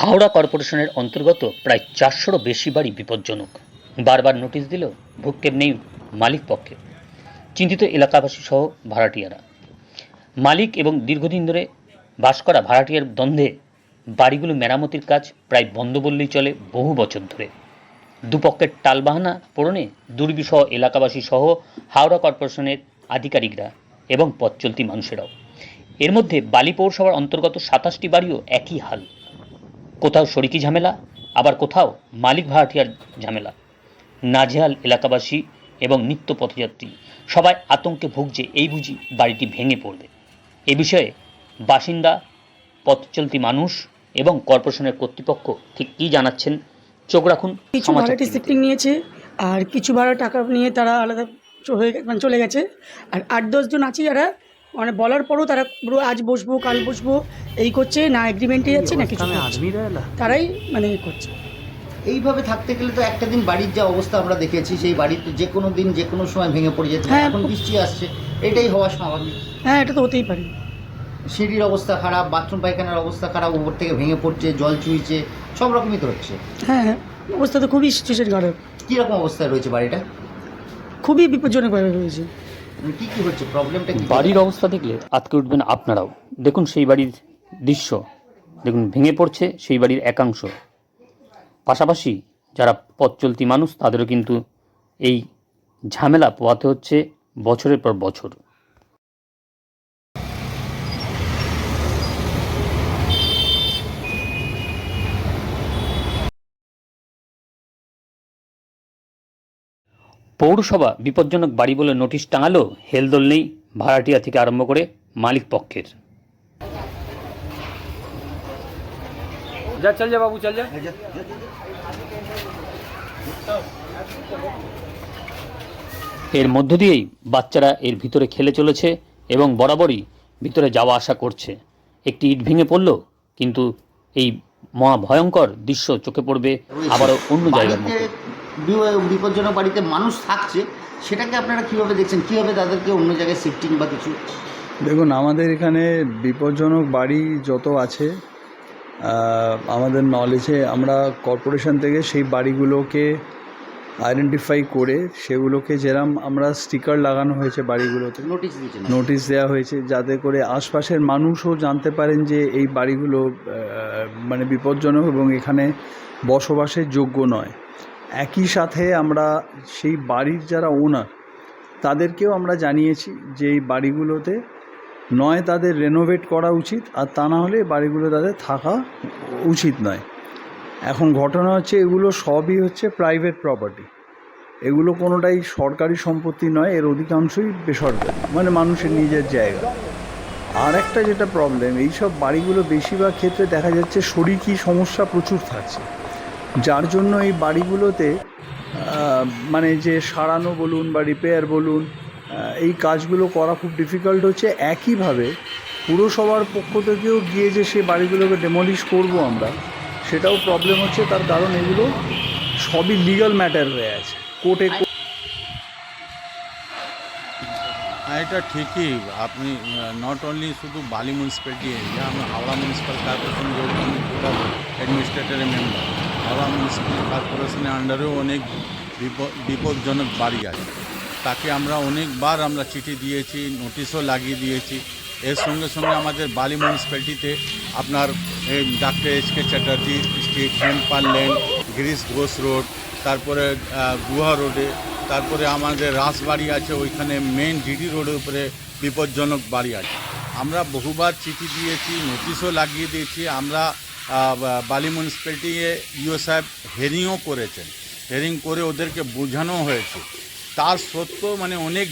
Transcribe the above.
হাওড়া কর্পোরেশনের অন্তর্গত প্রায় চারশোরও বেশি বাড়ি বিপজ্জনক। বারবার নোটিশ দিলেও ভ্রুক্ষেপ নেই মালিক পক্ষে। চিন্তিত এলাকাবাসী সহ ভাড়াটিয়ারা। মালিক এবং দীর্ঘদিন ধরে বাস করা ভাড়াটিয়ার দ্বন্দ্বে বাড়িগুলো মেরামতির কাজ প্রায় বন্ধ বললেই চলে বহু বছর ধরে। দুপক্ষের টালবাহানা পূরণে দুর্বিসহ এলাকাবাসী সহ হাওড়া কর্পোরেশনের আধিকারিকরা এবং পথ চলতি মানুষেরাও। এর মধ্যে বালি পৌরসভার অন্তর্গত সাতাশটি বাড়িও একই হাল। কোথাও শরিকি ঝামেলা আবার কোথাও মালিক ভাড়াটিয়ার ঝামেলা। নাজেহাল এলাকাবাসী এবং নিত্য পথযাত্রী সবাই আতঙ্কে ভুগছে এই বুঝি বাড়িটি ভেঙে পড়বে। এ বিষয়ে বাসিন্দা পথ চলতি মানুষ এবং কর্পোরেশনের কর্তৃপক্ষ ঠিক কী জানাচ্ছেন চোখ রাখুন কিছু ভাড়াটি। শিফটিং নিয়েছে আর কিছু ভাড়া টাকা নিয়ে তারা আলাদা হয়ে মানে চলে গেছে। আর আট দশজন আছে যারা মানে বলার পরও তারা পুরো আজ বসবো কাল বসবো এই করছে না এগ্রিমেন্টে যাচ্ছে না কিছু। তারাই মানে এই করছে। এইভাবে থাকতে গেলে তো একটা দিন বাড়ির যা অবস্থা আমরা দেখেছি সেই বাড়িতে যে কোনো দিন যে কোনো সময় ভেঙে পড়ে যেতে হ্যাঁ, এখন বৃষ্টি আসছে। এটাই হওয়া স্বাভাবিক। হ্যাঁ এটা তো হতেই পারে। সিঁড়ির অবস্থা খারাপ বাথরুম পায়খানার অবস্থা খারাপ উপর থেকে ভেঙে পড়ছে জল চুইছে সব রকমই তো হচ্ছে। হ্যাঁ হ্যাঁ অবস্থা তো খুবই সিচুয়েশন খারাপ। কীরকম অবস্থায় রয়েছে বাড়িটা? খুবই বিপজ্জনকভাবে মানে কি কি হচ্ছে? প্রবলেমটা কি? বাড়ির অবস্থা দেখলে আতকে উঠবেন আপনারাও। দেখুন সেই বাড়ির দৃশ্য। দেখুন ভেঙে পড়ছে সেই বাড়ির একাংশ। পাশাপাশি যারা পথ চলতি মানুষ, তাদেরও কিন্তু এই ঝামেলা পোয়াতে হচ্ছে বছরের পর বছর। পৌরসভা বিপজ্জনক বাড়ি বলে নোটিশ টাঙালো হেলদোল নেই ভাড়াটিয়া থেকে আরম্ভ করে মালিক পক্ষের। যা চল যা বাবু চল যা। এর মধ্য দিয়েই বাচ্চারা এর ভিতরে খেলে চলেছে এবং বরাবরই ভিতরে যাওয়া আসা করছে। একটি ইট ভেঙে পড়ল কিন্তু এই মহা ভয়ঙ্কর দৃশ্য চোখে পড়বে আবারও অন্য জায়গায় বিপজ্জনক বাড়িতে মানুষ থাকছে সেটাকে আপনারা কীভাবে দেখছেন? কীভাবে তাদেরকে অন্য জায়গায় শিফটিং বা কিছু? দেখুন আমাদের এখানে বিপজ্জনক বাড়ি যত আছে আহ, আমাদের নলেজে আমরা কর্পোরেশন থেকে সেই বাড়িগুলোকে আইডেন্টিফাই করে সেগুলোকে যেরম আমরা স্টিকার লাগানো হয়েছে বাড়িগুলোতে নোটিশ দেওয়া হয়েছে যাতে করে আশপাশের মানুষও জানতে পারেন যে এই বাড়িগুলো মানে বিপজ্জনক এবং এখানে বসবাসের যোগ্য নয়। একই সাথে আমরা সেই বাড়ির যারা ওনার তাদেরকেও আমরা জানিয়েছি যে এই বাড়িগুলোতে নয় তাদের রেনোভেট করা উচিত আর তা না হলে বাড়িগুলো তাদের থাকা উচিত নয়। এখন ঘটনা হচ্ছে এগুলো সবই হচ্ছে প্রাইভেট প্রপার্টি এগুলো কোনোটাই সরকারি সম্পত্তি নয়, এর অধিকাংশই বেসরকারি মানে মানুষের নিজের জায়গা। আর একটা যেটা প্রবলেম এইসব বাড়িগুলো বেশিরভাগ ক্ষেত্রে দেখা যাচ্ছে শরিকি সমস্যা প্রচুর থাকছে। যার জন্য এই বাড়িগুলোতে মানে যে সারানো বলুন বা রিপেয়ার বলুন এই কাজগুলো করা খুব ডিফিকাল্ট হচ্ছে। একইভাবে পুরসভার পক্ষ থেকেও গিয়ে যে সে বাড়িগুলোকে ডেমলিশ করব আমরা সেটাও প্রবলেম হচ্ছে তার কারণ এগুলো সবই লিগাল ম্যাটার হয়ে আছে। কোর্টে হ্যাঁ এটা ঠিকই। আপনি নট অনলি শুধু বালি মিউনিসিপ্যালিটি এরিয়া আমরা হাওড়া মিউনিসিপ্যাল কর্পোরেশন যেহেতু আমি টোটাল অ্যাডমিনিস্ট্রেটরের মেম্বার হাওড়া মিউনিসিপ্যাল কর্পোরেশনের আন্ডারেও অনেক বিপদ বিপজ্জনক বাড়ি আছে। তাকে আমরা অনেকবার আমরা চিঠি দিয়েছি নোটিশও লাগিয়ে দিয়েছি। এর সঙ্গে সঙ্গে আমাদের বালি মিউনিসিপ্যালিটিতে আপনার ডাক্তার এইচ কে চ্যাটার্জি, স্ট্রিট হেম্পার লেন গিরিশ ঘোষ রোড, তারপরে গুহা রোডে, তারপরে আমাদের রাসবাড়ি আছে, ওইখানে মেন জিডি রোডের উপরে বিপজ্জনক বাড়ি আছে। আমরা বহুবার চিঠি দিয়েছি, নোটিশও লাগিয়ে দিয়েছি, আমরা বালি মিউনিসিপ্যালিটিয়ে ইও সাহেব হেরিংও করেছেন। হেরিং করে ওদেরকে বোঝানো হয়েছে। তার সত্ত্বেও মানে অনেক